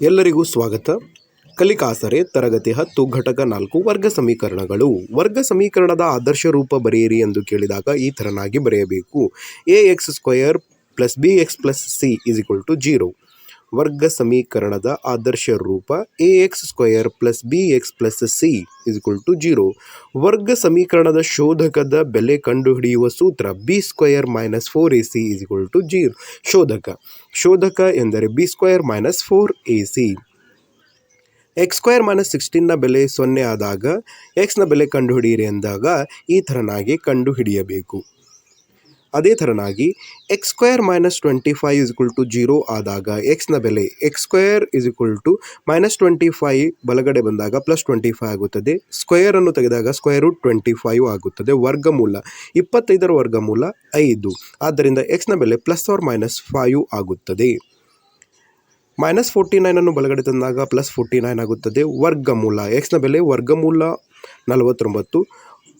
ಎಲ್ಲರಿಗೂ ಸ್ವಾಗತ. ಕಲಿಕಾಸರೆ, ತರಗತಿ ಹತ್ತು, ಘಟಕ ನಾಲ್ಕು, ವರ್ಗ ಸಮೀಕರಣಗಳು. ವರ್ಗ ಸಮೀಕರಣದ ಆದರ್ಶ ರೂಪ ಬರೆಯಿರಿ ಎಂದು ಕೇಳಿದಾಗ ಈ ಥರನಾಗಿ ಬರೆಯಬೇಕು. A X square plus B X plus C is equal to zero ವರ್ಗ ಸಮೀಕರಣದ ಆದರ್ಶ ರೂಪ A X square plus B X plus C is equal to zero ವರ್ಗ ಸಮೀಕರಣದ ಶೋಧಕದ ಬೆಲೆ ಕಂಡುಹಿಡಿಯುವ ಸೂತ್ರ B square minus four A C is equal to zero ಶೋಧಕ. ಶೋಧಕ ಎಂದರೆ B square minus four A C X square minus ಸಿಕ್ಸ್ಟೀನ್ನ ಬೆಲೆ ಸೊನ್ನೆ ಆದಾಗ ಎಕ್ಸ್ನ ಬೆಲೆ ಕಂಡುಹಿಡಿಯಿರಿ ಎಂದಾಗ ಈ ಥರನಾಗಿ ಕಂಡುಹಿಡಿಯಬೇಕು. ಅದೇ ಥರನಾಗಿ X square minus twenty five is equal to zero ಆದಾಗ ಎಕ್ಸ್ನ ಬೆಲೆ X square is equal to minus twenty five ಬಲಗಡೆ ಬಂದಾಗ ಪ್ಲಸ್ ಟ್ವೆಂಟಿ ಫೈವ್ ಆಗುತ್ತದೆ. ಸ್ಕ್ವೇರನ್ನು ತೆಗೆದಾಗ ಸ್ಕ್ವೇರ್ ರೂಟ್ ಟ್ವೆಂಟಿ ಫೈವ್ ಆಗುತ್ತದೆ. ವರ್ಗಮೂಲ ಇಪ್ಪತ್ತೈದರ ವರ್ಗಮೂಲ ಐದು. ಆದ್ದರಿಂದ ಎಕ್ಸ್ನ ಬೆಲೆ ಪ್ಲಸ್ ಆರ್ ಮೈನಸ್ ಫೈವ್ ಆಗುತ್ತದೆ. ಮೈನಸ್ ಫೋರ್ಟಿ ನೈನನ್ನು ಬಲಗಡೆ ತಂದಾಗ ಪ್ಲಸ್ ಫೋರ್ಟಿ ನೈನ್ ಆಗುತ್ತದೆ. ವರ್ಗಮೂಲ ಎಕ್ಸ್ನ ಬೆಲೆ ವರ್ಗಮೂಲ ನಲವತ್ತೊಂಬತ್ತು.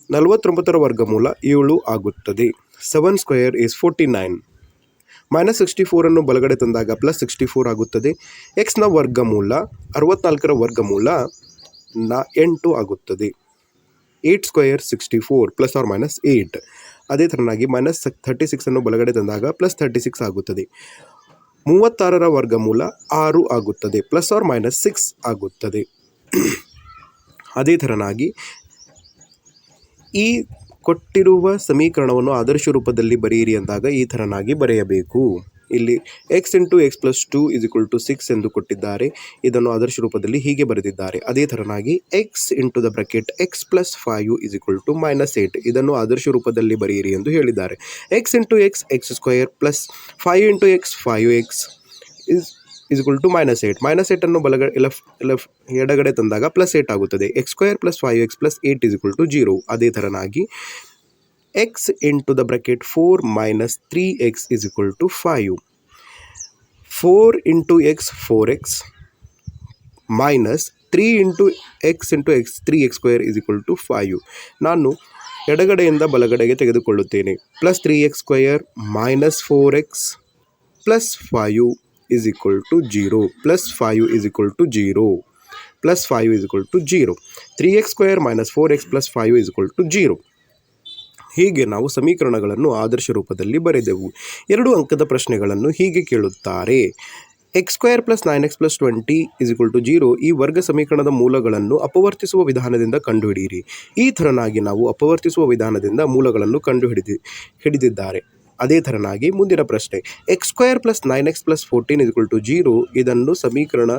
ನಲವತ್ತೊಂಬತ್ತರ ವರ್ಗಮೂಲ ಏಳು ಆಗುತ್ತದೆ. Seven square is forty nine minus sixty ಫೋರನ್ನು ಬಲಗಡೆ ತಂದಾಗ ಪ್ಲಸ್ ಸಿಕ್ಸ್ಟಿ ಫೋರ್ ಆಗುತ್ತದೆ ಎಕ್ಸ್ನ ವರ್ಗಮೂಲ ಅರವತ್ನಾಲ್ಕರ ವರ್ಗಮೂಲ ನ ಎಂಟು ಆಗುತ್ತದೆ. Eight square sixty four plus or minus eight ಅದೇ ಥರನಾಗಿ ಮೈನಸ್ ಥರ್ಟಿ ಸಿಕ್ಸನ್ನು ಬಲಗಡೆ ತಂದಾಗ ಪ್ಲಸ್ ಥರ್ಟಿ ಸಿಕ್ಸ್ ಆಗುತ್ತದೆ. ಮೂವತ್ತಾರರ ವರ್ಗಮೂಲ ಆರು ಆಗುತ್ತದೆ ಪ್ಲಸ್ ಆರ್ ಮೈನಸ್ ಸಿಕ್ಸ್ ಆಗುತ್ತದೆ. ಅದೇ ಥರನಾಗಿ ಈ ಕೊಟ್ಟಿರುವ ಸಮೀಕರಣವನ್ನು ಆದರ್ಶ ರೂಪದಲ್ಲಿ ಬರೆಯಿರಿ ಅಂದಾಗ ಈ ಥರನಾಗಿ ಬರೆಯಬೇಕು. ಇಲ್ಲಿ x into x plus two is equal to six ಎಂದು ಕೊಟ್ಟಿದ್ದಾರೆ. ಇದನ್ನು ಆದರ್ಶ ರೂಪದಲ್ಲಿ ಹೀಗೆ ಬರೆದಿದ್ದಾರೆ. ಅದೇ ಥರನಾಗಿ x into the bracket x plus five is equal to minus eight ಇದನ್ನು ಆದರ್ಶ ರೂಪದಲ್ಲಿ ಬರೆಯಿರಿ ಎಂದು ಹೇಳಿದ್ದಾರೆ. X into x x square plus five into x five x is is equal to minus eight minus ಏಟನ್ನು ಬಲಗಡೆ ಲೆಫ್ಟ್ ಲೆಫ್ಟ್ ಎಡಗಡೆ ತಂದಾಗ plus eight ಆಗುತ್ತದೆ. X square plus five x plus eight is equal to zero ಅದೇ ಥರನಾಗಿ x into the bracket four minus three x is equal to five four into x four x minus three into x into x three x square is equal to five ನಾನು ಎಡಗಡೆಯಿಂದ ಬಲಗಡೆಗೆ ತೆಗೆದುಕೊಳ್ಳುತ್ತೇನೆ. Plus three x square minus four x plus five to zero plus five is equal to zero plus five is equal to zero three x square minus four x plus five is equal to zero ಹೀಗೆ ನಾವು ಸಮೀಕರಣಗಳನ್ನು ಆದರ್ಶ ರೂಪದಲ್ಲಿ ಬರೆದೆವು. ಎರಡು ಅಂಕದ ಪ್ರಶ್ನೆಗಳನ್ನು ಹೀಗೆ ಕೇಳುತ್ತಾರೆ. X square plus nine x plus twenty is equal to zero ಈ ವರ್ಗ ಸಮೀಕರಣದ ಮೂಲಗಳನ್ನು ಅಪವರ್ತಿಸುವ ವಿಧಾನದಿಂದ ಕಂಡುಹಿಡಿಯಿರಿ. ಈ ಥರನಾಗಿ ನಾವು ಅಪವರ್ತಿಸುವ ವಿಧಾನದಿಂದ ಮೂಲಗಳನ್ನು ಕಂಡುಹಿಡಿದಿ ಹಿಡಿದಿದ್ದಾರೆ. ಅದೇ ಥರನಾಗಿ ಮುಂದಿನ ಪ್ರಶ್ನೆ. X square plus nine x plus fourteen is to zero ಇದನ್ನು ಸಮೀಕರಣ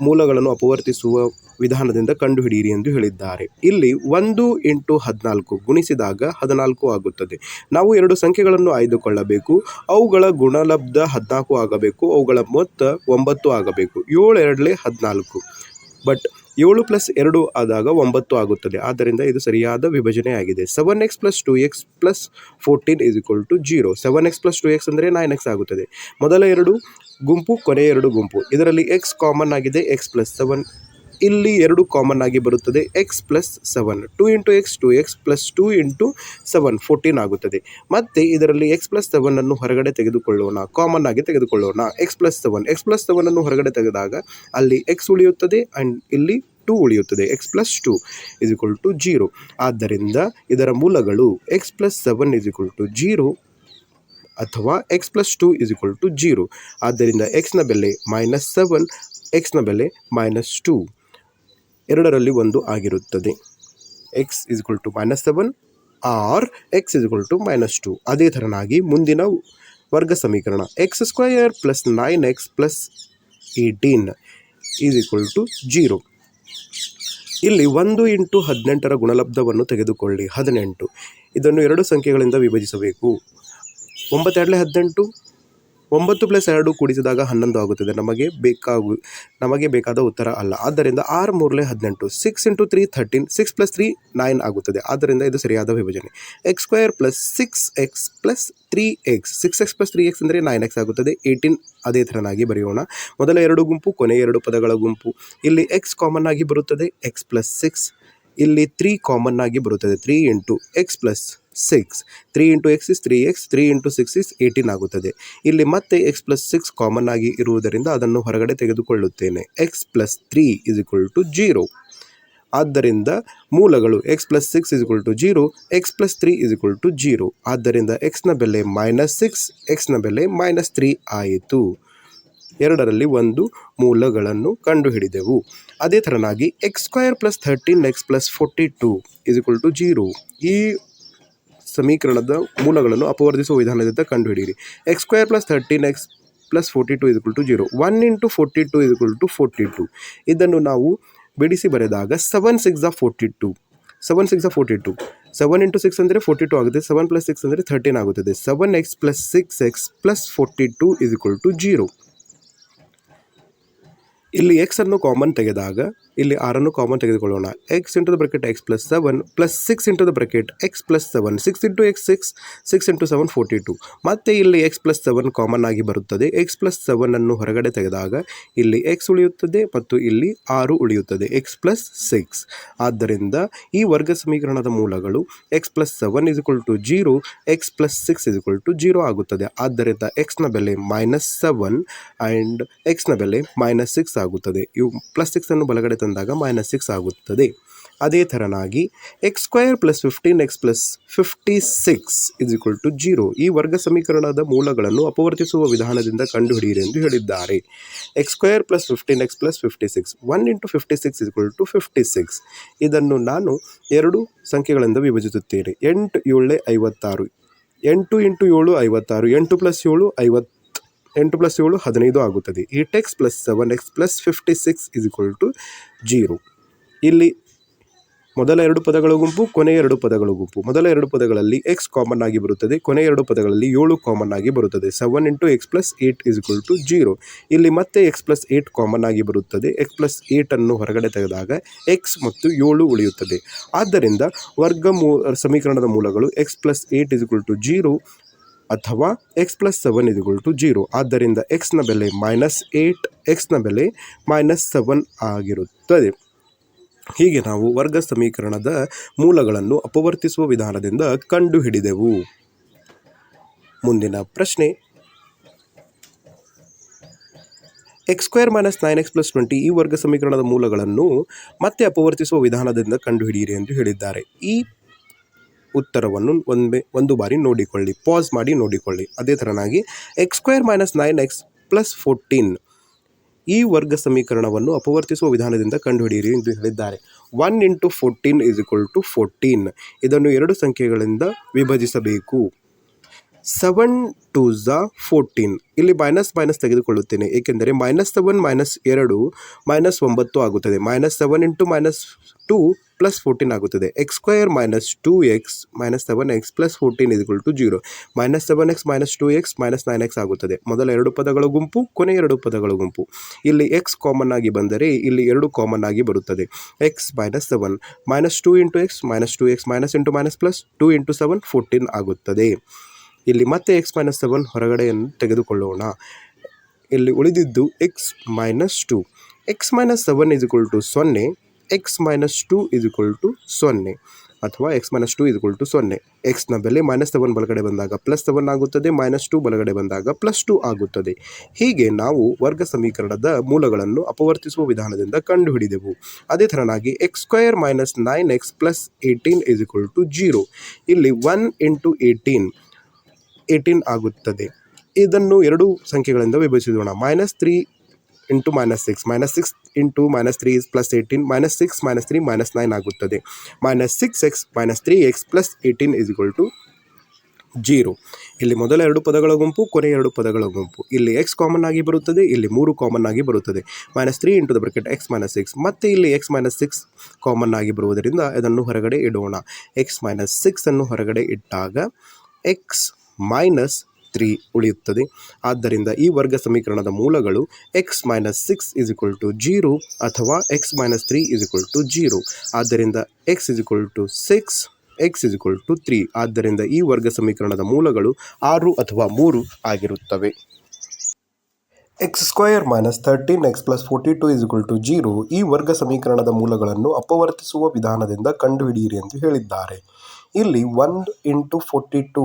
ಮೂಲಗಳನ್ನು ಅಪವರ್ತಿಸುವ ವಿಧಾನದಿಂದ ಕಂಡುಹಿಡಿಯಿರಿ ಎಂದು ಹೇಳಿದ್ದಾರೆ. ಇಲ್ಲಿ ಒಂದು ಇಂಟು ಹದಿನಾಲ್ಕು ಗುಣಿಸಿದಾಗ ಹದಿನಾಲ್ಕು ಆಗುತ್ತದೆ. ನಾವು ಎರಡು ಸಂಖ್ಯೆಗಳನ್ನು ಆಯ್ದುಕೊಳ್ಳಬೇಕು. ಅವುಗಳ ಗುಣಲಬ್ಧ ಹದಿನಾಲ್ಕು ಆಗಬೇಕು, ಅವುಗಳ ಮೊತ್ತ ಒಂಬತ್ತು ಆಗಬೇಕು. ಏಳು ಎರಡಲೇ ಹದಿನಾಲ್ಕು. ಬಟ್ ಏಳು ಪ್ಲಸ್ ಎರಡು ಆದಾಗ ಒಂಬತ್ತು ಆಗುತ್ತದೆ. ಆದ್ದರಿಂದ ಇದು ಸರಿಯಾದ ವಿಭಜನೆ ಆಗಿದೆ seven x plus two x plus fourteen is equal to zero seven x plus two x ಅಂದರೆ ನೈನ್ ಎಕ್ಸ್ ಆಗುತ್ತದೆ. ಮೊದಲ ಎರಡು ಗುಂಪು ಕೊನೆ ಎರಡು ಗುಂಪು. ಇದರಲ್ಲಿ ಎಕ್ಸ್ ಕಾಮನ್ ಆಗಿದೆ. ಎಕ್ಸ್ ಪ್ಲಸ್ ಸೆವೆನ್ ಇಲ್ಲಿ ಎರಡು ಕಾಮನ್ ಆಗಿ ಬರುತ್ತದೆ. X plus seven two into x two x plus two into seven fourteen ಆಗುತ್ತದೆ. ಮತ್ತು ಇದರಲ್ಲಿ ಎಕ್ಸ್ ಪ್ಲಸ್ ಸೆವೆನನ್ನು ಹೊರಗಡೆ ತೆಗೆದುಕೊಳ್ಳೋಣ. ಕಾಮನ್ ಆಗಿ ತೆಗೆದುಕೊಳ್ಳೋಣ. X plus seven x plus ಸೆವೆನನ್ನು ಹೊರಗಡೆ ತೆಗೆದಾಗ ಅಲ್ಲಿ ಎಕ್ಸ್ ಉಳಿಯುತ್ತದೆ ಆ್ಯಂಡ್ ಇಲ್ಲಿ ಟೂ ಉಳಿಯುತ್ತದೆ. X plus two is equal to zero ಆದ್ದರಿಂದ ಇದರ ಮೂಲಗಳು x plus seven is equal to zero ಅಥವಾ x plus two is equal to zero ಆದ್ದರಿಂದ ಎಕ್ಸ್ನ ಬೆಲೆ ಮೈನಸ್ ಸೆವೆನ್ ಎಕ್ಸ್ನ ಬೆಲೆ ಮೈನಸ್ ಟು ಎರಡರಲ್ಲಿ ಒಂದು ಆಗಿರುತ್ತದೆ. X is equal to minus seven or x is equal to minus two ಅದೇ ಥರನಾಗಿ ಮುಂದಿನ ವರ್ಗ ಸಮೀಕರಣ. X square plus nine x plus eighteen is equal to zero ಇಲ್ಲಿ ಒಂದು ಇಂಟು ಹದಿನೆಂಟರ ಗುಣಲಬ್ಧವನ್ನು ತೆಗೆದುಕೊಳ್ಳಿ. ಹದಿನೆಂಟು. ಇದನ್ನು ಎರಡು ಸಂಖ್ಯೆಗಳಿಂದ ವಿಭಜಿಸಬೇಕು. ಒಂಬತ್ತೆರಡಲೆ ಹದಿನೆಂಟು ಒಂಬತ್ತು ಪ್ಲಸ್ ಎರಡು ಕೂಡಿಸಿದಾಗ ಹನ್ನೊಂದು ಆಗುತ್ತದೆ. ನಮಗೆ ಬೇಕಾಗು, ನಮಗೆ ಬೇಕಾದ ಉತ್ತರ ಅಲ್ಲ. ಆದ್ದರಿಂದ ಆರು ಮೂರಲೆ ಹದಿನೆಂಟು six into three thirteen six plus three nine ಆಗುತ್ತದೆ. ಆದ್ದರಿಂದ ಇದು ಸರಿಯಾದ ವಿಭಜನೆ. X square plus six x plus three x six x plus three x ಅಂದರೆ ನೈನ್ ಎಕ್ಸ್ ಆಗುತ್ತದೆ. ಏಯ್ಟೀನ್ ಅದೇ ಥರನಾಗಿ ಬರೆಯೋಣ. ಮೊದಲ ಎರಡು ಗುಂಪು ಕೊನೆ ಎರಡು ಪದಗಳ ಗುಂಪು. ಇಲ್ಲಿ ಎಕ್ಸ್ ಕಾಮನ್ ಆಗಿ ಬರುತ್ತದೆ. ಎಕ್ಸ್ ಪ್ಲಸ್ ಸಿಕ್ಸ್ ಇಲ್ಲಿ ತ್ರೀ ಕಾಮನ್ ಆಗಿ ಬರುತ್ತದೆ. Three into x plus six three into x is three x three into six is eighteen ಆಗುತ್ತದೆ. ಇಲ್ಲಿ ಮತ್ತೆ ಎಕ್ಸ್ ಪ್ಲಸ್ ಸಿಕ್ಸ್ ಕಾಮನ್ ಆಗಿ ಇರುವುದರಿಂದ ಅದನ್ನು ಹೊರಗಡೆ ತೆಗೆದುಕೊಳ್ಳುತ್ತೇನೆ. X plus three is equal to zero ಆದ್ದರಿಂದ ಮೂಲಗಳು x plus six is equal to zero x plus three is equal to zero ಆದ್ದರಿಂದ ಎಕ್ಸ್ನ ಬೆಲೆ ಮೈನಸ್ ಸಿಕ್ಸ್ ಎಕ್ಸ್ನ ಬೆಲೆ ಮೈನಸ್ ತ್ರೀ ಆಯಿತು. ಎರಡರಲ್ಲಿ ಒಂದು ಮೂಲಗಳನ್ನು ಕಂಡುಹಿಡಿದೆವು. ಅದೇ ಥರನಾಗಿ x square plus thirteen x plus forty two is to zero ಈ ಸಮೀಕರಣದ ಮೂಲಗಳನ್ನು ಅಪವರ್ಧಿಸುವ ವಿಧಾನದಿಂದ ಕಂಡುಹಿಡಿಯಿರಿ. X square plus thirteen x plus forty two is to zero one into forty two is to forty two ಇದನ್ನು ನಾವು ಬಿಡಿಸಿ ಬರೆದಾಗ ಸೆವೆನ್ ಸಿಕ್ಸ್ ಆ ಫೋರ್ಟಿ ಟು ಸೆವೆನ್ ಸಿಕ್ಸ್ ಆ forty two seven into six ಅಂದರೆ ಫೋರ್ಟಿ ಟು ಆಗುತ್ತೆ. Seven plus six ಅಂದರೆ thirteen ಆಗುತ್ತದೆ. Seven x plus six x plus forty two is to zero ಇಲ್ಲಿ ಎಕ್ಸ್ ಅನ್ನು ಕಾಮನ್ ತೆಗೆದಾಗ ಇಲ್ಲಿ ಆರನ್ನು ಕಾಮನ್ ತೆಗೆದುಕೊಳ್ಳೋಣ. X into the bracket x plus seven plus six into the bracket x plus seven six into x six six into seven forty two ಮತ್ತೆ ಇಲ್ಲಿ X plus seven common ಆಗಿ ಬರುತ್ತದೆ. X plus seven ಅನ್ನು ಹೊರಗಡೆ ತೆಗೆದಾಗ ಇಲ್ಲಿ X ಉಳಿಯುತ್ತದೆ ಮತ್ತು ಇಲ್ಲಿ ಆರು ಉಳಿಯುತ್ತದೆ. ಎಕ್ಸ್ ಪ್ಲಸ್ ಸಿಕ್ಸ್ ಆದ್ದರಿಂದ ಈ ವರ್ಗ ಸಮೀಕರಣದ ಮೂಲಗಳು x plus seven is equal to zero x plus six is equal to zero ಆಗುತ್ತದೆ. ಆದ್ದರಿಂದ ಎಕ್ಸ್ನ ಬೆಲೆ ಮೈನಸ್ ಸೆವೆನ್ ಆ್ಯಂಡ್ ಎಕ್ಸ್ನ ಬೆಲೆ ಮೈನಸ್ ಸಿಕ್ಸ್ ಆಗುತ್ತದೆ. ಇವು ಪ್ಲಸ್ ಸಿಕ್ಸನ್ನು ಬಲಗಡೆ ತಂದಾಗ ಮೈನಸ್ ಸಿಕ್ಸ್ ಆಗುತ್ತದೆ. ಅದೇ ಥರನಾಗಿ x square plus fifteen x plus fifty six is equal to zero ಈ ವರ್ಗ ಸಮೀಕರಣದ ಮೂಲಗಳನ್ನು ಅಪವರ್ತಿಸುವ ವಿಧಾನದಿಂದ ಕಂಡುಹಿಡಿಯಿರಿ ಎಂದು ಹೇಳಿದ್ದಾರೆ. X square plus fifteen x plus fifty six one into fifty six is to fifty six ಇದನ್ನು ನಾನು ಎರಡು ಸಂಖ್ಯೆಗಳಿಂದ ವಿಭಜಿಸುತ್ತೇನೆ. ಎಂಟು ಏಳೆ ಐವತ್ತಾರು, ಎಂಟು ಇಂಟು ಏಳು ಐವತ್ತಾರು, ಎಂಟು ಪ್ಲಸ್ ಏಳು ಐವತ್ತು. ಎಂಟು ಪ್ಲಸ್ ಏಳು ಹದಿನೈದು ಆಗುತ್ತದೆ. Eight x plus seven x plus fifty six is equal to zero ಇಲ್ಲಿ ಮೊದಲ ಎರಡು ಪದಗಳ ಗುಂಪು, ಕೊನೆಯ ಎರಡು ಪದಗಳ ಗುಂಪು. ಮೊದಲ ಎರಡು ಪದಗಳಲ್ಲಿ ಎಕ್ಸ್ ಕಾಮನ್ ಆಗಿ ಬರುತ್ತದೆ, ಕೊನೆಯ ಎರಡು ಪದಗಳಲ್ಲಿ ಏಳು ಕಾಮನ್ ಆಗಿ ಬರುತ್ತದೆ. Seven into x plus eight is equal to zero ಇಲ್ಲಿ ಮತ್ತೆ ಎಕ್ಸ್ ಪ್ಲಸ್ ಏಟ್ ಕಾಮನ್ ಆಗಿ ಬರುತ್ತದೆ. ಎಕ್ಸ್ ಪ್ಲಸ್ ಏಟನ್ನು ಹೊರಗಡೆ ತೆಗೆದಾಗ ಎಕ್ಸ್ ಮತ್ತು ಏಳು ಉಳಿಯುತ್ತದೆ. ಆದ್ದರಿಂದ ವರ್ಗ ಮೂ ಸಮೀಕರಣದ ಮೂಲಗಳು x plus eight is equal to zero ಅಥವಾ x plus seven is equal to zero ಆದ್ದರಿಂದ ಎಕ್ಸ್ನ ಬೆಲೆ ಮೈನಸ್ ಏಯ್ಟ್ ಎಕ್ಸ್ನ ಬೆಲೆ ಮೈನಸ್ ಸೆವೆನ್ ಆಗಿರುತ್ತದೆ. ಹೀಗೆ ನಾವು ವರ್ಗ ಸಮೀಕರಣದ ಮೂಲಗಳನ್ನು ಅಪವರ್ತಿಸುವ ವಿಧಾನದಿಂದ ಕಂಡುಹಿಡಿದೆವು. ಮುಂದಿನ ಪ್ರಶ್ನೆ. X square minus nine x plus twenty ಈ ವರ್ಗ ಸಮೀಕರಣದ ಮೂಲಗಳನ್ನು ಮತ್ತೆ ಅಪವರ್ತಿಸುವ ವಿಧಾನದಿಂದ ಕಂಡುಹಿಡಿಯಿರಿ ಎಂದು ಹೇಳಿದ್ದಾರೆ. ಈ ಉತ್ತರವನ್ನು ಒಂದೇ ಒಂದು ಬಾರಿ ನೋಡಿಕೊಳ್ಳಿ. ಪಾಸ್ ಮಾಡಿ ನೋಡಿಕೊಳ್ಳಿ. ಅದೇ ಥರನಾಗಿ x square minus nine x plus fourteen ಈ ವರ್ಗ ಸಮೀಕರಣವನ್ನು ಅಪವರ್ತಿಸುವ ವಿಧಾನದಿಂದ ಕಂಡುಹಿಡಿಯಿರಿ ಎಂದು ಹೇಳಿದ್ದಾರೆ. One into fourteen is equal to fourteen ಇದನ್ನು ಎರಡು ಸಂಖ್ಯೆಗಳಿಂದ ವಿಭಜಿಸಬೇಕು. ಸೆವೆನ್ ಟು ಝ ಫೋರ್ಟೀನ್ ಇಲ್ಲಿ ಮೈನಸ್ ಮೈನಸ್ ತೆಗೆದುಕೊಳ್ಳುತ್ತೇನೆ. ಏಕೆಂದರೆ ಮೈನಸ್ ಸೆವೆನ್ ಮೈನಸ್ ಎರಡು ಮೈನಸ್ ಒಂಬತ್ತು ಆಗುತ್ತದೆ. Minus seven into minus two plus fourteen ಆಗುತ್ತದೆ. X square minus two x minus seven x plus fourteen is equal to zero minus seven x minus two x minus nine x ಆಗುತ್ತದೆ. ಮೊದಲ ಎರಡು ಪದಗಳ ಗುಂಪು, ಕೊನೆ ಎರಡು ಪದಗಳ ಗುಂಪು. ಇಲ್ಲಿ ಎಕ್ಸ್ ಕಾಮನ್ ಆಗಿ ಬಂದರೆ ಇಲ್ಲಿ ಎರಡು ಕಾಮನ್ ಆಗಿ ಬರುತ್ತದೆ. X minus seven minus two into x minus two x minus into minus plus two into seven fourteen ಆಗುತ್ತದೆ. ಇಲ್ಲಿ ಮತ್ತೆ ಎಕ್ಸ್ ಮೈನಸ್ ಸೆವೆನ್ ಹೊರಗಡೆಯನ್ನು ತೆಗೆದುಕೊಳ್ಳೋಣ. ಇಲ್ಲಿ ಉಳಿದಿದ್ದು x minus two x minus seven is equal to ಸೊನ್ನೆ. X minus two is equal to ಸೊನ್ನೆ. ಅಥವಾ x minus two is equal to ಸೊನ್ನೆ. ಎಕ್ಸ್ನ ಬೆಲೆ ಮೈನಸ್ ಸೆವೆನ್ ಬಲಗಡೆ ಬಂದಾಗ ಪ್ಲಸ್ ಸೆವೆನ್ ಆಗುತ್ತದೆ ಮೈನಸ್ ಟು ಬಲಗಡೆ ಬಂದಾಗ ಪ್ಲಸ್ ಟು ಆಗುತ್ತದೆ. ಹೀಗೆ ನಾವು ವರ್ಗ ಸಮೀಕರಣದ ಮೂಲಗಳನ್ನು ಅಪವರ್ತಿಸುವ ವಿಧಾನದಿಂದ ಕಂಡುಹಿಡಿದೆವು. ಅದೇ ಥರನಾಗಿ x square minus nine x plus eighteen is equal to zero ಇಲ್ಲಿ ಒನ್ ಇಂಟು ಏಯ್ಟೀನ್ ಏಯ್ಟೀನ್ ಆಗುತ್ತದೆ. ಇದನ್ನು ಎರಡು ಸಂಖ್ಯೆಗಳಿಂದ ವಿಭಜಿಸೋಣ. Minus three into minus six minus six into minus three is plus eighteen minus six minus three minus nine ಆಗುತ್ತದೆ. Minus six x minus three x plus eighteen is equal to zero ಇಲ್ಲಿ ಮೊದಲ ಎರಡು ಪದಗಳ ಗುಂಪು ಕೊನೆ ಎರಡು ಪದಗಳ ಗುಂಪು. ಇಲ್ಲಿ ಎಕ್ಸ್ ಕಾಮನ್ ಆಗಿ ಬರುತ್ತದೆ, ಇಲ್ಲಿ ಮೂರು ಕಾಮನ್ ಆಗಿ ಬರುತ್ತದೆ. Minus three into the bracket x minus six ಮತ್ತು ಇಲ್ಲಿ ಎಕ್ಸ್ ಮೈನಸ್ ಸಿಕ್ಸ್ ಕಾಮನ್ ಆಗಿ ಬರುವುದರಿಂದ ಇದನ್ನು ಹೊರಗಡೆ ಇಡೋಣ. ಎಕ್ಸ್ ಮೈನಸ್ ಸಿಕ್ಸನ್ನು ಹೊರಗಡೆ ಇಟ್ಟಾಗ ಎಕ್ಸ್ ಮೈನಸ್ ತ್ರೀ ಉಳಿಯುತ್ತದೆ. ಆದ್ದರಿಂದ ಈ ವರ್ಗ ಸಮೀಕರಣದ ಮೂಲಗಳು x minus six is equal to zero ಅಥವಾ x minus three is equal to zero ಆದ್ದರಿಂದ x is equal to six x is equal to three ಆದ್ದರಿಂದ ಈ ವರ್ಗ ಸಮೀಕರಣದ ಮೂಲಗಳು ಆರು ಅಥವಾ ಮೂರು ಆಗಿರುತ್ತವೆ. X square minus thirteen x plus forty two is equal to zero ಈ ವರ್ಗ ಸಮೀಕರಣದ ಮೂಲಗಳನ್ನು ಅಪವರ್ತಿಸುವ ವಿಧಾನದಿಂದ ಕಂಡುಹಿಡಿಯಿರಿ ಎಂದು ಹೇಳಿದ್ದಾರೆ. ಇಲ್ಲಿ ಒಂದು into forty two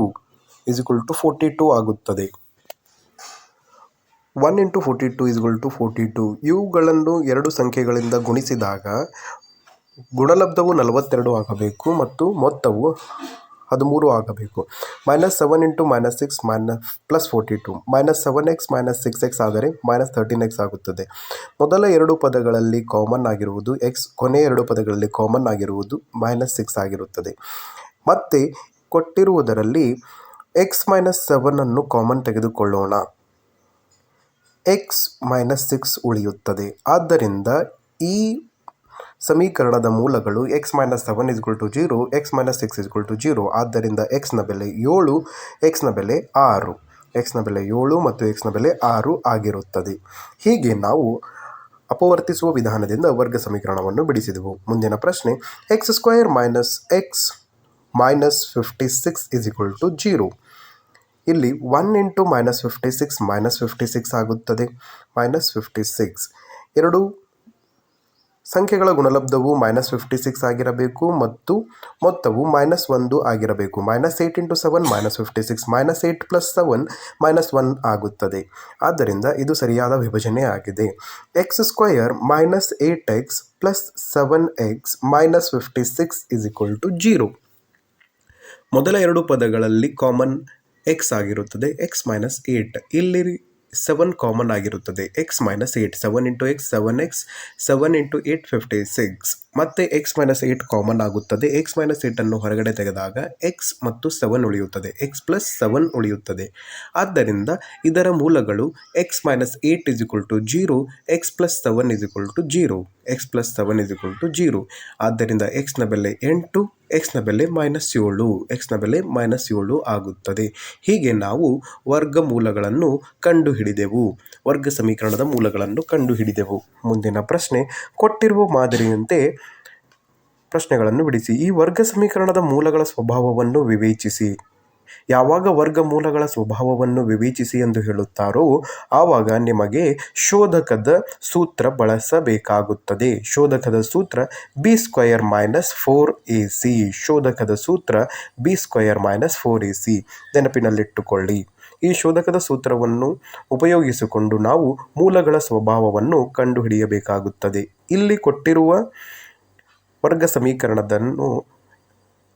is equal to forty two ಆಗುತ್ತದೆ. One into forty two is equal to forty two ಇವುಗಳನ್ನು ಎರಡು ಸಂಖ್ಯೆಗಳಿಂದ ಗುಣಿಸಿದಾಗ ಗುಣಲಬ್ಧವು ನಲವತ್ತೆರಡು ಆಗಬೇಕು ಮತ್ತು ಮೊತ್ತವು ಹದಿಮೂರು ಆಗಬೇಕು. Minus seven into minus six minus plus forty two minus seven x minus six x ಆದರೆ ಮೈನಸ್ ತರ್ಟೀನ್ ಎಕ್ಸ್ ಆಗುತ್ತದೆ. ಮೊದಲ ಎರಡು ಪದಗಳಲ್ಲಿ ಕಾಮನ್ ಆಗಿರುವುದು ಎಕ್ಸ್ ಕೊನೆಯ ಎರಡು ಪದಗಳಲ್ಲಿ ಕಾಮನ್ ಆಗಿರುವುದು ಮೈನಸ್ ಸಿಕ್ಸ್ ಆಗಿರುತ್ತದೆ. ಮತ್ತು ಕೊಟ್ಟಿರುವುದರಲ್ಲಿ ಎಕ್ಸ್ ಮೈನಸ್ ಸೆವೆನನ್ನು ಕಾಮನ್ ತೆಗೆದುಕೊಳ್ಳೋಣ. ಎಕ್ಸ್ ಮೈನಸ್ ಸಿಕ್ಸ್ ಉಳಿಯುತ್ತದೆ. ಆದ್ದರಿಂದ ಈ ಸಮೀಕರಣದ ಮೂಲಗಳು x minus seven is equal to zero x minus six is equal to zero ಆದ್ದರಿಂದ ಎಕ್ಸ್ನ ಬೆಲೆ ಏಳು ಎಕ್ಸ್ನ ಬೆಲೆ ಆರು. ಎಕ್ಸ್ನ ಬೆಲೆ ಏಳು ಮತ್ತು ಎಕ್ಸ್ನ ಬೆಲೆ ಆರು ಆಗಿರುತ್ತದೆ. ಹೀಗೆ ನಾವು ಅಪವರ್ತಿಸುವ ವಿಧಾನದಿಂದ ವರ್ಗ ಸಮೀಕರಣವನ್ನು ಬಿಡಿಸಿದೆವು. ಮುಂದಿನ ಪ್ರಶ್ನೆ x square minus x minus fifty six is equal to zero ಇಲ್ಲಿ one into minus fifty six minus fifty six ಆಗುತ್ತದೆ. ಮೈನಸ್ ಫಿಫ್ಟಿ ಸಿಕ್ಸ್ ಎರಡು ಸಂಖ್ಯೆಗಳ ಗುಣಲಬ್ಧವು ಮೈನಸ್ ಫಿಫ್ಟಿ ಸಿಕ್ಸ್ ಆಗಿರಬೇಕು ಮತ್ತು ಮೊತ್ತವು ಮೈನಸ್ ಒಂದು ಆಗಿರಬೇಕು. Minus eight into seven minus fifty six minus eight plus seven minus one ಆಗುತ್ತದೆ. ಆದ್ದರಿಂದ ಇದು ಸರಿಯಾದ ವಿಭಜನೆ ಆಗಿದೆ. X square minus eight x plus seven x minus fifty six is equal to zero ಮೊದಲ ಎರಡು ಪದಗಳಲ್ಲಿ ಕಾಮನ್ ಎಕ್ಸ್ ಆಗಿರುತ್ತದೆ ಎಕ್ಸ್ ಮೈನಸ್ ಏಯ್ಟ್ ಇಲ್ಲಿ ಸೆವೆನ್ ಕಾಮನ್ ಆಗಿರುತ್ತದೆ x minus eight seven into x seven x seven into eight fifty six ಮತ್ತು x minus eight common ಆಗುತ್ತದೆ. X minus ಏಯ್ಟನ್ನು ಹೊರಗಡೆ ತೆಗೆದಾಗ ಎಕ್ಸ್ ಮತ್ತು ಸೆವೆನ್ ಉಳಿಯುತ್ತದೆ. ಎಕ್ಸ್ ಪ್ಲಸ್ ಸೆವೆನ್ ಉಳಿಯುತ್ತದೆ. ಆದ್ದರಿಂದ ಇದರ ಮೂಲಗಳು x minus eight is equal to zero x plus seven is equal to zero x plus seven is equal to zero ಆದ್ದರಿಂದ ಎಕ್ಸ್ನ ಬೆಲೆ ಎಂಟು ಎಕ್ಸ್ನ ಬೆಲೆ ಮೈನಸ್ ಏಳು ಎಕ್ಸ್ನ ಬೆಲೆ ಮೈನಸ್ ಏಳು ಆಗುತ್ತದೆ. ಹೀಗೆ ನಾವು ವರ್ಗಮೂಲಗಳನ್ನು ಕಂಡುಹಿಡಿದೆವು. ವರ್ಗ ಸಮೀಕರಣದ ಮೂಲಗಳನ್ನು ಕಂಡುಹಿಡಿದೆವು. ಮುಂದಿನ ಪ್ರಶ್ನೆ, ಕೊಟ್ಟಿರುವ ಮಾದರಿಯಂತೆ ಪ್ರಶ್ನೆಗಳನ್ನು ಬಿಡಿಸಿ. ಈ ವರ್ಗ ಸಮೀಕರಣದ ಮೂಲಗಳ ಸ್ವಭಾವವನ್ನು ವಿವೇಚಿಸಿ. ಯಾವಾಗ ವರ್ಗಮೂಲಗಳ ಸ್ವಭಾವವನ್ನು ವಿವೇಚಿಸಿ ಎಂದು ಹೇಳುತ್ತಾರೋ, ಆವಾಗ ನಿಮಗೆ ಶೋಧಕದ ಸೂತ್ರ ಬಳಸಬೇಕಾಗುತ್ತದೆ. ಶೋಧಕದ ಸೂತ್ರ b square minus four a c ಶೋಧಕದ ಸೂತ್ರ b square minus four a c ನೆನಪಿನಲ್ಲಿಟ್ಟುಕೊಳ್ಳಿ. ಈ ಶೋಧಕದ ಸೂತ್ರವನ್ನು ಉಪಯೋಗಿಸಿಕೊಂಡು ನಾವು ಮೂಲಗಳ ಸ್ವಭಾವವನ್ನು ಕಂಡುಹಿಡಿಯಬೇಕಾಗುತ್ತದೆ. ಇಲ್ಲಿ ಕೊಟ್ಟಿರುವ ವರ್ಗ ಸಮೀಕರಣದನ್ನು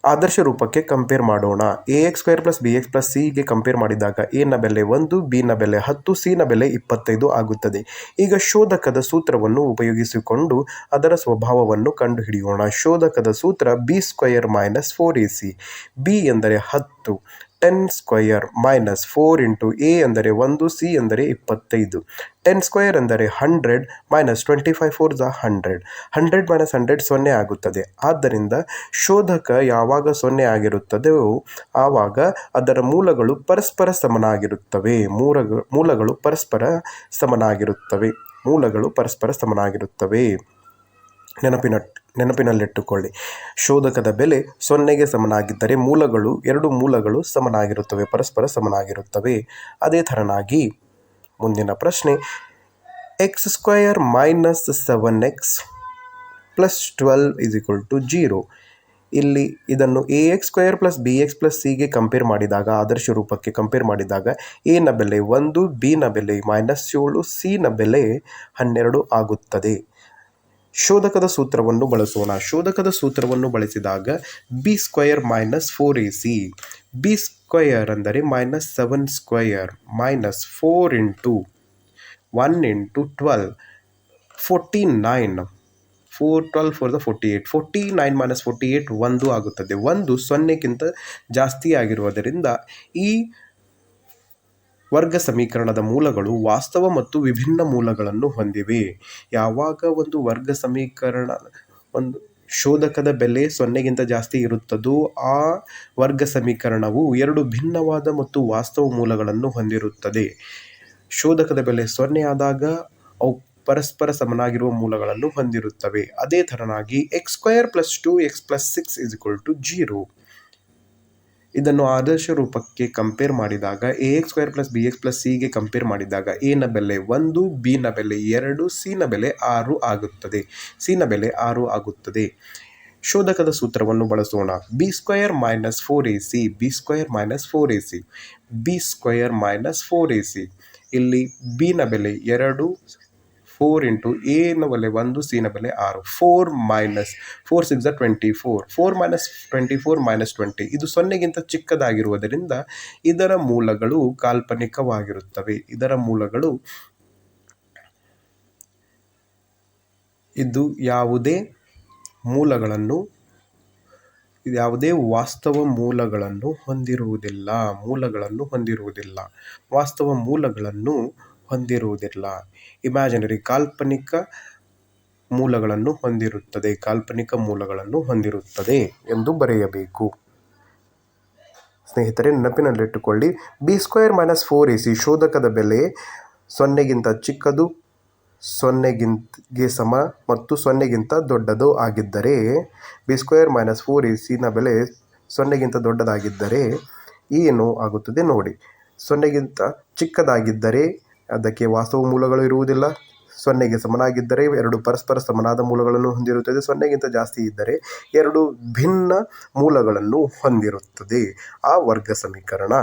ಆದರ್ಶ ರೂಪಕ್ಕೆ ಕಂಪೇರ್ ಮಾಡೋಣ. A x square plus b x plus ಸಿಗೆ ಕಂಪೇರ್ ಮಾಡಿದಾಗ ಎನ ಬೆಲೆ ಒಂದು ಬಿನ ಬೆಲೆ ಹತ್ತು ಸಿನ ಬೆಲೆ ಇಪ್ಪತ್ತೈದು ಆಗುತ್ತದೆ. ಈಗ ಶೋಧಕದ ಸೂತ್ರವನ್ನು ಉಪಯೋಗಿಸಿಕೊಂಡು ಅದರ ಸ್ವಭಾವವನ್ನು ಕಂಡುಹಿಡಿಯೋಣ. ಶೋಧಕದ ಸೂತ್ರ b square minus four a c b ಎಂದರೆ ಹತ್ತು ten square minus four into a ಅಂದರೆ ಒಂದು ಸಿ ಎಂದರೆ ಇಪ್ಪತ್ತೈದು. ಟೆನ್ ಸ್ಕ್ವಯರ್ ಅಂದರೆ hundred minus twenty five four the hundred hundred minus hundred ಸೊನ್ನೆ ಆಗುತ್ತದೆ. ಆದ್ದರಿಂದ ಶೋಧಕ ಯಾವಾಗ ಸೊನ್ನೆ ಆಗಿರುತ್ತದೆಯೋ ಆವಾಗ ಅದರ ಮೂಲಗಳು ಪರಸ್ಪರ ಸಮನಾಗಿರುತ್ತವೆ. ಮೂಲ ಮೂಲಗಳು ಪರಸ್ಪರ ಸಮನಾಗಿರುತ್ತವೆ. ಮೂಲಗಳು ಪರಸ್ಪರ ಸಮನಾಗಿರುತ್ತವೆ. ನೆನಪಿನ ನೆನಪಿನಲ್ಲಿಟ್ಟುಕೊಳ್ಳಿ. ಶೋಧಕದ ಬೆಲೆ ಸೊನ್ನೆಗೆ ಸಮನಾಗಿದ್ದರೆ ಮೂಲಗಳು, ಎರಡು ಮೂಲಗಳು ಸಮನಾಗಿರುತ್ತವೆ, ಪರಸ್ಪರ ಸಮನಾಗಿರುತ್ತವೆ. ಅದೇ ಥರನಾಗಿ ಮುಂದಿನ ಪ್ರಶ್ನೆ x square minus seven x plus twelve is equal to zero ಇಲ್ಲಿ ಇದನ್ನು a x square plus b x plus ಸಿಗೆ ಕಂಪೇರ್ ಮಾಡಿದಾಗ, ಆದರ್ಶ ರೂಪಕ್ಕೆ ಕಂಪೇರ್ ಮಾಡಿದಾಗ ಎನ ಬೆಲೆ ಒಂದು ಬಿನ ಬೆಲೆ ಮೈನಸ್ ಏಳು ಸಿನ ಬೆಲೆ ಹನ್ನೆರಡು ಆಗುತ್ತದೆ. ಶೋಧಕದ ಸೂತ್ರವನ್ನು ಬಳಸೋಣ. ಶೋಧಕದ ಸೂತ್ರವನ್ನು ಬಳಸಿದಾಗ b square minus four a c b square ಅಂದರೆ minus seven square minus four into one into twelve forty nine four twelve four the forty eight forty nine minus forty eight ಒಂದು ಆಗುತ್ತದೆ. ಒಂದು ಸೊನ್ನೆಗಿಂತ ಜಾಸ್ತಿ ಆಗಿರುವುದರಿಂದ ಈ ವರ್ಗ ಸಮೀಕರಣದ ಮೂಲಗಳು ವಾಸ್ತವ ಮತ್ತು ವಿಭಿನ್ನ ಮೂಲಗಳನ್ನು ಹೊಂದಿವೆ. ಯಾವಾಗ ಒಂದು ವರ್ಗ ಸಮೀಕರಣ ಒಂದು ಶೋಧಕದ ಬೆಲೆ ಸೊನ್ನೆಗಿಂತ ಜಾಸ್ತಿ ಇರುತ್ತದೋ, ಆ ವರ್ಗ ಸಮೀಕರಣವು ಎರಡು ಭಿನ್ನವಾದ ಮತ್ತು ವಾಸ್ತವ ಮೂಲಗಳನ್ನು ಹೊಂದಿರುತ್ತದೆ. ಶೋಧಕದ ಬೆಲೆ ಸೊನ್ನೆ ಆದಾಗ ಅವು ಪರಸ್ಪರ ಸಮನಾಗಿರುವ ಮೂಲಗಳನ್ನು ಹೊಂದಿರುತ್ತವೆ. ಅದೇ ಥರನಾಗಿ x square plus two x plus six is equal to zero ಇದನ್ನು ಆದರ್ಶ ರೂಪಕ್ಕೆ ಕಂಪೇರ್ ಮಾಡಿದಾಗ a x square plus b x plus ಸಿಗೆ ಕಂಪೇರ್ ಮಾಡಿದಾಗ ಎನ ಬೆಲೆ ಒಂದು ಬಿನ ಬೆಲೆ ಎರಡು ಸಿನ ಬೆಲೆ ಆರು ಆಗುತ್ತದೆ. ಸಿನ ಬೆಲೆ ಆರು ಆಗುತ್ತದೆ. ಶೋಧಕದ ಸೂತ್ರವನ್ನು ಬಳಸೋಣ. B square minus four a c b square minus four a c b square minus four a c ಇಲ್ಲಿ ಬಿನ ಬೆಲೆ ಎರಡು ಫೋರ್ ಇಂಟು ಎನ ಬೆಲೆ ಒಂದು ಸಿನ ಬೆಲೆ ಆರು. Four minus four six twenty four four minus twenty four minus twenty ಇದು ಸೊನ್ನೆಗಿಂತ ಚಿಕ್ಕದಾಗಿರುವುದರಿಂದ ಇದರ ಮೂಲಗಳು ಕಾಲ್ಪನಿಕವಾಗಿರುತ್ತವೆ. ಇದರ ಮೂಲಗಳು ಇದು ಯಾವುದೇ ಮೂಲಗಳನ್ನು ಯಾವುದೇ ವಾಸ್ತವ ಮೂಲಗಳನ್ನು ಹೊಂದಿರುವುದಿಲ್ಲ. ಮೂಲಗಳನ್ನು ಹೊಂದಿರುವುದಿಲ್ಲ. ವಾಸ್ತವ ಮೂಲಗಳನ್ನು ಹೊಂದಿರುವುದಿಲ್ಲ. ಇಮ್ಯಾಜಿನರಿ ಕಾಲ್ಪನಿಕ ಮೂಲಗಳನ್ನು ಹೊಂದಿರುತ್ತದೆ. ಕಾಲ್ಪನಿಕ ಮೂಲಗಳನ್ನು ಹೊಂದಿರುತ್ತದೆ ಎಂದು ಬರೆಯಬೇಕು. ಸ್ನೇಹಿತರೆ, ನೆನಪಿನಲ್ಲಿಟ್ಟುಕೊಳ್ಳಿ. B square minus four a c ಶೋಧಕದ ಬೆಲೆ ಸೊನ್ನೆಗಿಂತ ಚಿಕ್ಕದು, ಸೊನ್ನೆಗಿಂತಗೆ ಸಮ ಮತ್ತು ಸೊನ್ನೆಗಿಂತ ದೊಡ್ಡದು ಆಗಿದ್ದರೆ b square minus four a ಸಿನ ಬೆಲೆ ಸೊನ್ನೆಗಿಂತ ದೊಡ್ಡದಾಗಿದ್ದರೆ, ಏನು ಆಗುತ್ತದೆ ನೋಡಿ. ಸೊನ್ನೆಗಿಂತ ಚಿಕ್ಕದಾಗಿದ್ದರೆ ಅದಕ್ಕೆ ವಾಸ್ತವ ಮೂಲಗಳು ಇರುವುದಿಲ್ಲ. ಸೊನ್ನೆಗೆ ಸಮನಾಗಿದ್ದರೆ ಎರಡು ಪರಸ್ಪರ ಸಮನಾದ ಮೂಲಗಳನ್ನು ಹೊಂದಿರುತ್ತದೆ. ಸೊನ್ನೆಗಿಂತ ಜಾಸ್ತಿ ಇದ್ದರೆ ಎರಡು ಭಿನ್ನ ಮೂಲಗಳನ್ನು ಹೊಂದಿರುತ್ತದೆ. ಆ ವರ್ಗ ಸಮೀಕರಣ.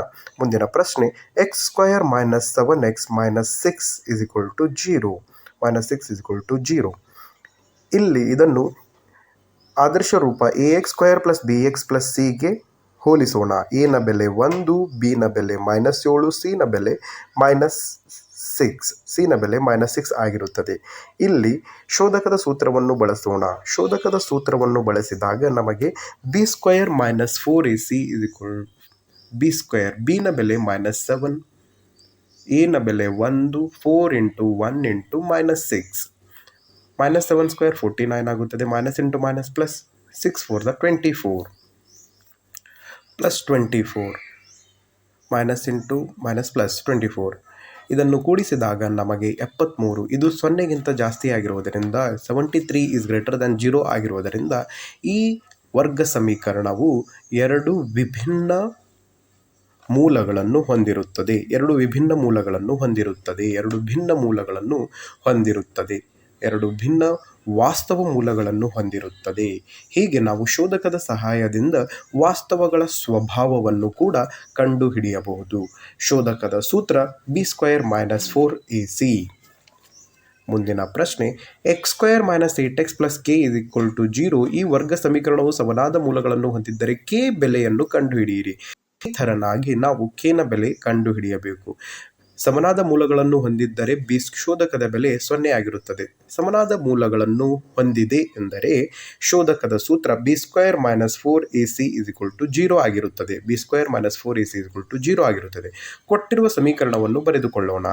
ಮುಂದಿನ ಪ್ರಶ್ನೆ x square minus seven x minus six is equal to zero minus six is equal to zero ಇಲ್ಲಿ ಇದನ್ನು ಆದರ್ಶ ರೂಪ a x square plus b x plus ಸಿಗೆ ಹೋಲಿಸೋಣ ಎನ ಬೆಲೆ ಒಂದು ಬಿನ ಬೆಲೆ ಮೈನಸ್ ಏಳು ಸಿನ ಬೆಲೆ ಮೈನಸ್ ಸಿಕ್ಸ್ ಸಿನ ಬೆಲೆ ಮೈನಸ್ ಸಿಕ್ಸ್ ಆಗಿರುತ್ತದೆ. ಇಲ್ಲಿ ಶೋಧಕದ ಸೂತ್ರವನ್ನು ಬಳಸೋಣ. ಶೋಧಕದ ಸೂತ್ರವನ್ನು ಬಳಸಿದಾಗ ನಮಗೆ b square minus four a c equal b square ಬಿನ ಬೆಲೆ ಮೈನಸ್ ಸೆವೆನ್ ಎನ ಬೆಲೆ ಒಂದು four into one into minus six minus seven square forty nine ಆಗುತ್ತದೆ. Minus into minus plus six four the twenty four plus twenty four minus into minus plus twenty four ಇದನ್ನು ಕೂಡಿಸಿದಾಗ ನಮಗೆ ಎಪ್ಪತ್ತ್ಮೂರು ಇದು ಸೊನ್ನೆಗಿಂತ ಜಾಸ್ತಿ ಆಗಿರುವುದರಿಂದ seventy three is greater than zero ಆಗಿರುವುದರಿಂದ ಈ ವರ್ಗ ಸಮೀಕರಣವು ಎರಡು ವಿಭಿನ್ನ ಮೂಲಗಳನ್ನು ಹೊಂದಿರುತ್ತದೆ. ಎರಡು ವಿಭಿನ್ನ ಮೂಲಗಳನ್ನು ಹೊಂದಿರುತ್ತದೆ. ಎರಡು ಭಿನ್ನ ಮೂಲಗಳನ್ನು ಹೊಂದಿರುತ್ತದೆ. ಎರಡು ಭಿನ್ನ ವಾಸ್ತವ ಮೂಲಗಳನ್ನು ಹೊಂದಿರುತ್ತದೆ. ಹೀಗೆ ನಾವು ಶೋಧಕದ ಸಹಾಯದಿಂದ ವಾಸ್ತವಗಳ ಸ್ವಭಾವವನ್ನು ಕೂಡ ಕಂಡುಹಿಡಿಯಬಹುದು. ಶೋಧಕದ ಸೂತ್ರ b square minus four a c ಮುಂದಿನ ಪ್ರಶ್ನೆ x square minus eight x plus k is equal to zero ಈ ವರ್ಗ ಸಮೀಕರಣವು ಸಮನಾದ ಮೂಲಗಳನ್ನು ಹೊಂದಿದ್ದರೆ ಕೆ ಬೆಲೆಯನ್ನು ಕಂಡುಹಿಡಿಯಿರಿ. ಈ ಥರನಾಗಿ ನಾವು ಕೆನ ಬೆಲೆ ಕಂಡುಹಿಡಿಯಬೇಕು. ಸಮನಾದ ಮೂಲಗಳನ್ನು ಹೊಂದಿದ್ದರೆ ಬಿಸ್ ಶೋಧಕದ ಬೆಲೆ ಸೊನ್ನೆ ಆಗಿರುತ್ತದೆ. ಸಮನಾದ ಮೂಲಗಳನ್ನು ಹೊಂದಿದೆ ಎಂದರೆ ಶೋಧಕದ ಸೂತ್ರ b square minus four a c is equal to zero ಆಗಿರುತ್ತದೆ. B square minus four a c is equal to zero ಆಗಿರುತ್ತದೆ. ಕೊಟ್ಟಿರುವ ಸಮೀಕರಣವನ್ನು ಬರೆದುಕೊಳ್ಳೋಣ.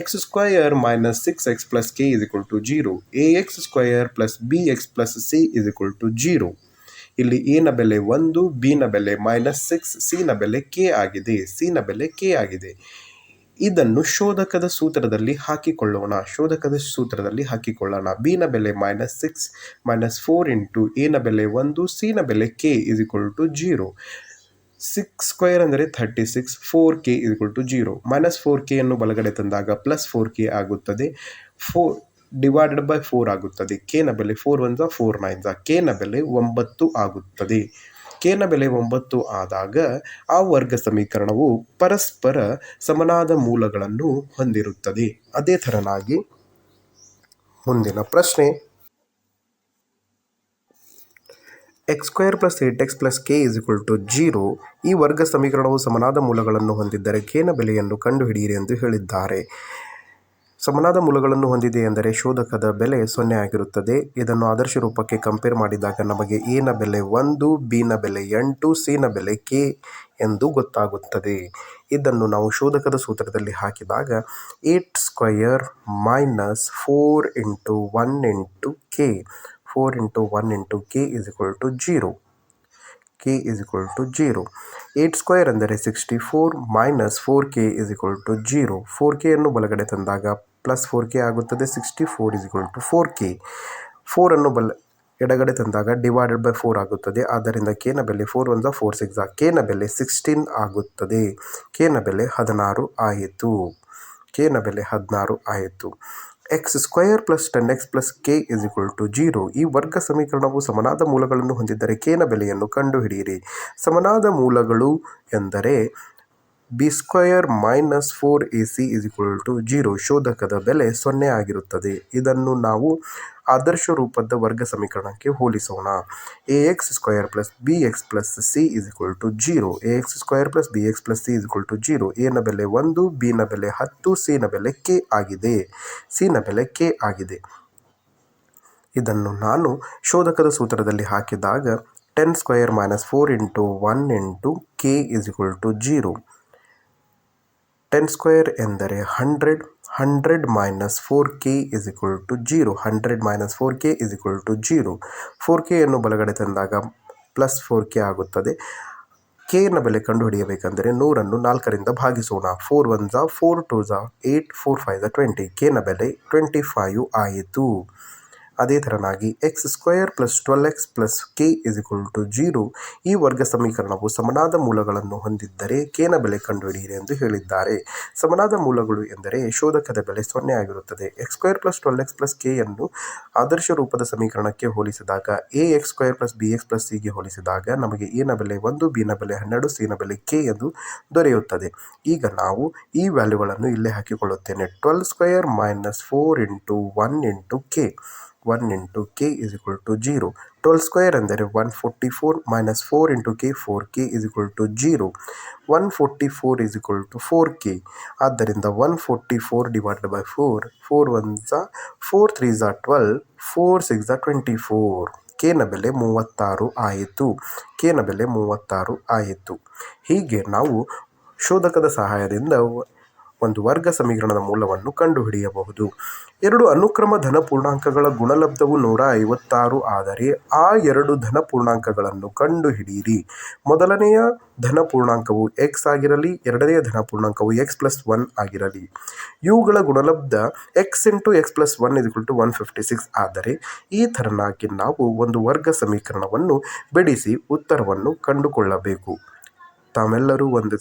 X square minus six x plus k is equal to zero a x square plus b x plus c is equal to zero ಇಲ್ಲಿ ಎನ ಬೆಲೆ ಒಂದು ಬಿನ ಬೆಲೆ minus six ಸಿನ ಬೆಲೆ ಕೆ ಆಗಿದೆ. ಸಿನ ಬೆಲೆ ಕೆ ಆಗಿದೆ. ಇದನ್ನು ಶೋಧಕದ ಸೂತ್ರದಲ್ಲಿ ಹಾಕಿಕೊಳ್ಳೋಣ. ಶೋಧಕದ ಸೂತ್ರದಲ್ಲಿ ಹಾಕಿಕೊಳ್ಳೋಣ. ಬಿನ ಬೆಲೆ minus six minus four into ಎನ ಬೆಲೆ ಒಂದು ಸಿನ ಬೆಲೆ k is equal to zero six square ಅಂದರೆ thirty six four k is two zero minus four ಕೆಯನ್ನು ಬಲಗಡೆ ತಂದಾಗ ಪ್ಲಸ್ ಫೋರ್ ಕೆ ಆಗುತ್ತದೆ. ಫೋರ್ ಡಿವೈಡೆಡ್ ಬೈ ಫೋರ್ ಆಗುತ್ತದೆ. ಕೆನ ಬೆಲೆ ಫೋರ್ ಒನ್ ಝಾ ಫೋರ್ ನೈನ್ ಕೆ ಕೆನ ಬೆಲೆ ಒಂಬತ್ತು ಆಗುತ್ತದೆ. ಕೆನ ಬೆಲೆ ಒಂಬತ್ತು ಆದಾಗ ಆ ವರ್ಗ ಸಮೀಕರಣವು ಪರಸ್ಪರ ಸಮನಾದ ಮೂಲಗಳನ್ನು ಹೊಂದಿರುತ್ತದೆ. ಅದೇ ಥರನಾಗಿ ಮುಂದಿನ ಪ್ರಶ್ನೆ. X square plus eight x plus k is equal to zero ಈ ವರ್ಗ ಸಮೀಕರಣವು ಸಮನಾದ ಮೂಲಗಳನ್ನು ಹೊಂದಿದ್ದರೆ ಕೆನ ಬೆಲೆಯನ್ನು ಕಂಡುಹಿಡಿಯಿರಿ ಎಂದು ಹೇಳಿದ್ದಾರೆ. ಸಮನಾದ ಮೂಲಗಳನ್ನು ಹೊಂದಿದೆ ಎಂದರೆ ಶೋಧಕದ ಬೆಲೆ ಸೊನ್ನೆ ಆಗಿರುತ್ತದೆ. ಇದನ್ನು ಆದರ್ಶ ರೂಪಕ್ಕೆ ಕಂಪೇರ್ ಮಾಡಿದಾಗ ನಮಗೆ ಎನ ಬೆಲೆ ಒಂದು ಬಿನ ಬೆಲೆ ಎಂಟು ಸಿನ ಬೆಲೆ ಕೆ ಎಂದು ಗೊತ್ತಾಗುತ್ತದೆ. ಇದನ್ನು ನಾವು ಶೋಧಕದ ಸೂತ್ರದಲ್ಲಿ ಹಾಕಿದಾಗ eight square minus four into one into k four into one into k is equal to zero k is equal to zero eight square ಅಂದರೆ sixty four minus four k is equal to zero four ಕೆಯನ್ನು ಬಲಗಡೆ ತಂದಾಗ plus four K ಆಗುತ್ತದೆ. Sixty four is equal to four k ಫೋರನ್ನು ಬಲ ಎಡಗಡೆ ತಂದಾಗ divided by four ಆಗುತ್ತದೆ. ಆದ್ದರಿಂದ ಕೆನ ಬೆಲೆ ಫೋರ್ ಒನ್ ಝ ಫೋರ್ ಸಿಕ್ಸ್ ಕೆನ ಬೆಲೆ ಸಿಕ್ಸ್ಟೀನ್ ಆಗುತ್ತದೆ. ಕೆನ ಬೆಲೆ ಹದಿನಾರು ಆಯಿತು. ಕೆನ ಬೆಲೆ ಹದಿನಾರು ಆಯಿತು. X square plus ten x plus k is equal to zero ಈ ವರ್ಗ ಸಮೀಕರಣವು ಸಮನಾದ ಮೂಲಗಳನ್ನು ಹೊಂದಿದ್ದರೆ ಕೆನ ಬೆಲೆಯನ್ನು ಕಂಡುಹಿಡಿಯಿರಿ. ಸಮನಾದ ಮೂಲಗಳು ಎಂದರೆ b square minus four a c is equal to zero ಶೋಧಕದ ಬೆಲೆ ಸೊನ್ನೆ ಆಗಿರುತ್ತದೆ. ಇದನ್ನು ನಾವು ಆದರ್ಶ ರೂಪದ ವರ್ಗ ಸಮೀಕರಣಕ್ಕೆ ಹೋಲಿಸೋಣ. A x square plus b x plus c is equal to zero a x square plus b x plus c is equal to zero ಎನ ಬೆಲೆ ಒಂದು ಬಿನ ಬೆಲೆ ಹತ್ತು ಸಿನ ಬೆಲೆ ಕೆ ಆಗಿದೆ. ಸಿನ ಬೆಲೆ ಕೆ ಆಗಿದೆ. ಇದನ್ನು ನಾನು ಶೋಧಕದ ಸೂತ್ರದಲ್ಲಿ ಹಾಕಿದಾಗ ten square minus four into one into k is equal to zero ten square ಎಂದರೆ hundred hundred minus four k is equal to zero hundred minus four k is equal to zero four ಕೆಯನ್ನು ಬಲಗಡೆ ತಂದಾಗ plus four K ಆಗುತ್ತದೆ. ಕೆನ ಬೆಲೆ ಕಂಡುಹಿಡಿಯಬೇಕೆಂದರೆ ನೂರನ್ನು ನಾಲ್ಕರಿಂದ ಭಾಗಿಸೋಣ. ಫೋರ್ ಒನ್ ಝಾ ಫೋರ್ ಟು ಝಾ ಏಯ್ಟ್ ಫೋರ್ ಫೈವ್ ಝಾ ಟ್ವೆಂಟಿ ಕೆನ ಬೆಲೆ ಟ್ವೆಂಟಿ ಫೈವ್ ಆಯಿತು. ಅದೇ ಥರನಾಗಿ x square plus twelve x plus k is equal to zero ಈ ವರ್ಗ ಸಮೀಕರಣವು ಸಮನಾದ ಮೂಲಗಳನ್ನು ಹೊಂದಿದ್ದರೆ ಕೆನ ಬೆಲೆ ಕಂಡುಹಿಡಿಯಿರಿ ಎಂದು ಹೇಳಿದ್ದಾರೆ. ಸಮನಾದ ಮೂಲಗಳು ಎಂದರೆ ಶೋಧಕದ ಬೆಲೆ ಸೊನ್ನೆ ಆಗಿರುತ್ತದೆ. X square plus twelve x plus ಕೆಯನ್ನು ಆದರ್ಶ ರೂಪದ ಸಮೀಕರಣಕ್ಕೆ ಹೋಲಿಸಿದಾಗ a x square plus b x plus ಸಿಗೆ ಹೋಲಿಸಿದಾಗ ನಮಗೆ ಎನ ಬೆಲೆ ಒಂದು ಬಿನ ಬೆಲೆ ಹನ್ನೆರಡು ಸಿನ ಬೆಲೆ ಕೆ ಎಂದು ದೊರೆಯುತ್ತದೆ. ಈಗ ನಾವು ಈ ವ್ಯಾಲ್ಯೂಗಳನ್ನು ಇಲ್ಲೇ ಹಾಕಿಕೊಳ್ಳುತ್ತೇನೆ. Twelve square minus four into one into k one into k is equal to zero twelve square ಅಂದರೆ one forty four minus four into k four k is equal to zero one forty four is equal to four k ಆದ್ದರಿಂದ one forty four divided by four four one Jha four three ಝಾ twelve four six ಝಾ twenty four ಕೆನ ಬೆಲೆ ಮೂವತ್ತಾರು ಆಯಿತು. ಕೆನ ಬೆಲೆ ಮೂವತ್ತಾರು ಆಯಿತು. ಹೀಗೆ ನಾವು ಶೋಧಕದ ಸಹಾಯದಿಂದ ಒಂದು ವರ್ಗ ಸಮೀಕರಣದ ಮೂಲವನ್ನು ಕಂಡುಹಿಡಿಯಬಹುದು. ಎರಡು ಅನುಕ್ರಮ ಧನ ಪೂರ್ಣಾಂಕಗಳ ಗುಣಲಬ್ಧವು ನೂರ ಐವತ್ತಾರು, ಆದರೆ ಆ ಎರಡು ಧನ ಪೂರ್ಣಾಂಕಗಳನ್ನು ಕಂಡುಹಿಡಿಯಿರಿ. ಮೊದಲನೆಯ ಧನ ಪೂರ್ಣಾಂಕವು ಎಕ್ಸ್ ಆಗಿರಲಿ, ಎರಡನೆಯ ಧನ ಪೂರ್ಣಾಂಕವು ಎಕ್ಸ್ ಪ್ಲಸ್ ಒನ್ ಆಗಿರಲಿ. ಇವುಗಳ ಗುಣಲಬ್ಧ x into x plus one ಇದ್ಗಳು two one fifty six ಆದರೆ ಈ ಥರನಾಗಿ ನಾವು ಒಂದು ವರ್ಗ ಸಮೀಕರಣವನ್ನು ಬಿಡಿಸಿ ಉತ್ತರವನ್ನು ಕಂಡುಕೊಳ್ಳಬೇಕು. ತಾವೆಲ್ಲರೂ ಒಂದು